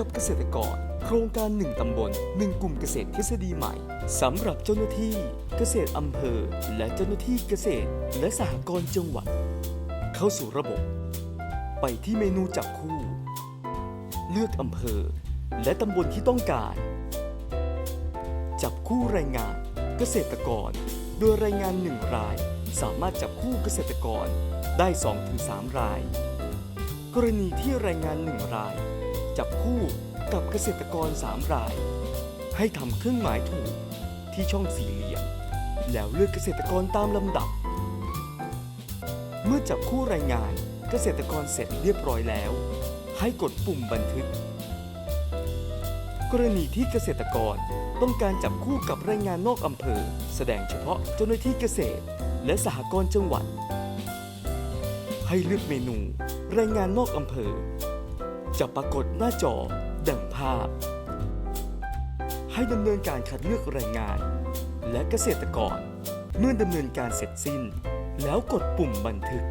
กับเกษตรกร โครงการหนึ่งตำบลหนึ่งกลุ่มเกษตรทฤษฎีใหม่สำหรับเจ้าหน้าที่เกษตรอำเภอ และเจ้าหน้าที่เกษตร และสหกรณ์จังหวัด เข้าสู่ระบบ ไปที่เมนูจับคู่ เลือกอำเภอ และตำบลที่ต้องการ จับคู่รายงานเกษตรกร โดยรายงานหนึ่งราย สามารถจับคู่เกษตรกรได้ 2-3 ราย กรณีที่รายงานหนึ่งราย จับคู่กับเกษตรกร3ราย ให้ทำเครื่องหมายถูกที่ช่องสี่เหลี่ยม แล้วเลือกเกษตรกรตามลำดับ เมื่อจับคู่รายงานเกษตรกรเสร็จเรียบร้อยแล้ว ให้กดปุ่มบันทึก กรณีที่เกษตรกรต้องการจับคู่กับรายงานนอกอำเภอ แสดงเฉพาะเจ้าหน้าที่เกษตร และสหกรณ์จังหวัด ให้เลือกเมนู รายงานนอกอำเภอ จะปรากฏหน้าจอดังภาพ ให้ดำเนินการคัดเลือกรายงาน และเกษตรกร เมื่อดำเนินการเสร็จสิ้น แล้วกดปุ่มบันทึก